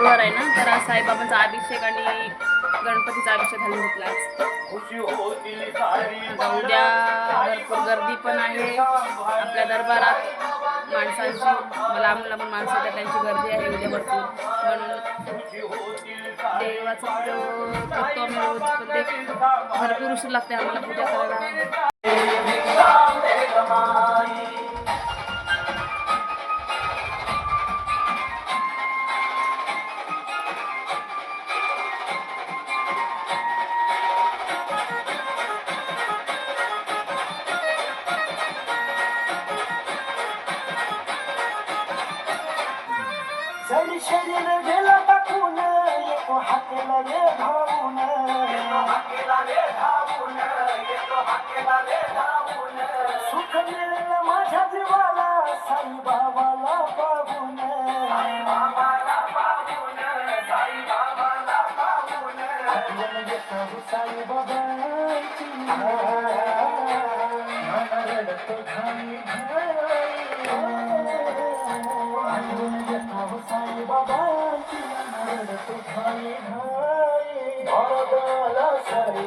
शुक्रवार आहे ना तर आज साईबाबांचा अभिषेक आणि गणपतीचा अभिषेक घालून घेतला आज उद्या भरपूर गर्दी पण आहे. आपल्या दरबारात माणसांची लांबून पण माणसं येतात त्यांची गर्दी आहे उद्या भरपूर. म्हणून देवाचं करतो आम्ही रोज पण ते भरपूर उशीर लागते आम्हाला पूजा करायला. येतो ধরা দালা সারি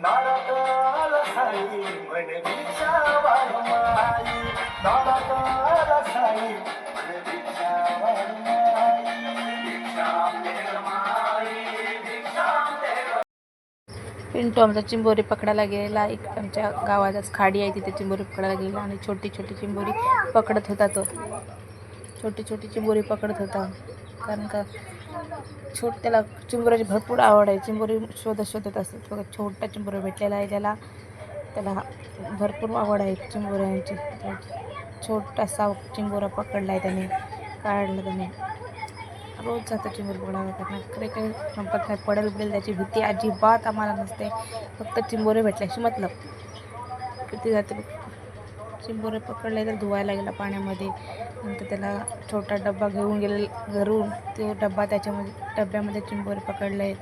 साई साई पिंटू आमचा चिंबोरी पकडायला गेलेला. एक आमच्या गावातच खाडी आहे तिथे चिंबोरी पकडायला गेलेला आणि छोटी छोटी चिंबोरी पकडत होता तो. छोटी छोटी चिंबोरी पकडत होता. कारण का छोट त्याला चिंबोऱ्याची भरपूर आवड आहे. चिंबोरी शोधत शोधत असतात बघा छोटा चिंबोरा भेटलेला आहे त्याला. त्याला भरपूर आवड आहे चिंबोऱ्यांची. छोटासा चिंबोरा पकडला आहे त्याने काढला त्याने. रोज जातो चिंबोरी पकडायला त्यांना. खरे काही संपत नाही. पडेल बिडेल त्याची भीती अजिबात आम्हाला नसते. फक्त चिंबोरे भेटल्याशी मतलब. किती जाते चिंबोरे पकडले तर धुवायला गेला पाण्यामध्ये. नंतर त्याला छोटा डब्बा घेऊन गेले घरून तो डब्बा त्याच्यामध्ये डब्यामध्ये चिंबोरे पकडले आहेत.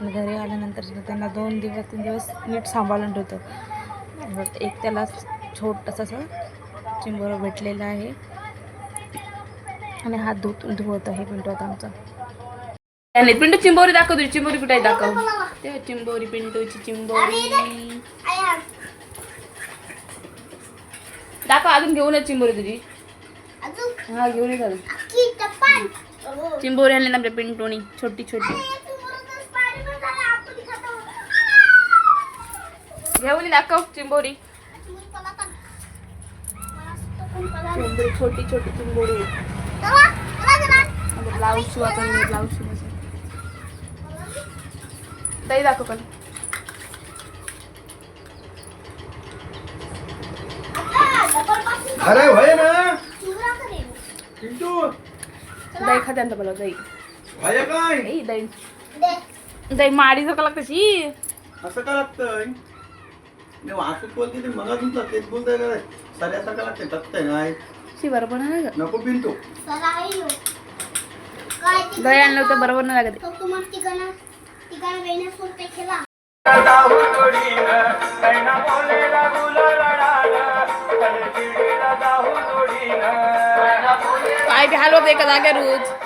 आणि घरी आल्यानंतर सुद्धा त्यांना दोन दिवस तीन दिवस नीट सांभाळून ठेवतो. एक त्याला छोटंसं असं चिंबोरं भेटलेलं आहे. आणि हात धुत धुवत आहे पिंटू आता आमचा. आणि पिंटू चिंबोरी दाखव तुझी चिंबोरी कुठे दाखव. ते चिंबोरी पिंटूची चिंबोरी. दाखव अजून घेऊन ये चिंबोरी तुझी. हा घेऊन ये अजून चिंबोरी आणली ना आपल्या पिंटूनी छोटी छोटी. घेऊन दाखव चिंबोरी. चिंबोरी छोटी छोटी चिंबोरी. ब्लाऊज शिवायचा ब्लाऊज दाखव पण अरे भय ना? दही मला दही. भय काय? दही. दही दही माडी जर का लागते असं का लागतंय? वाहतूक बोलते ते मग तुमचं तेच बोलताय का सऱ्यासारखं लागते नाही शी बरोबर नाही लागत. नको पिंटू. दही आणलं तर बरोबर नाही लागत. काय बी हलवत एका जाग्यावर रोज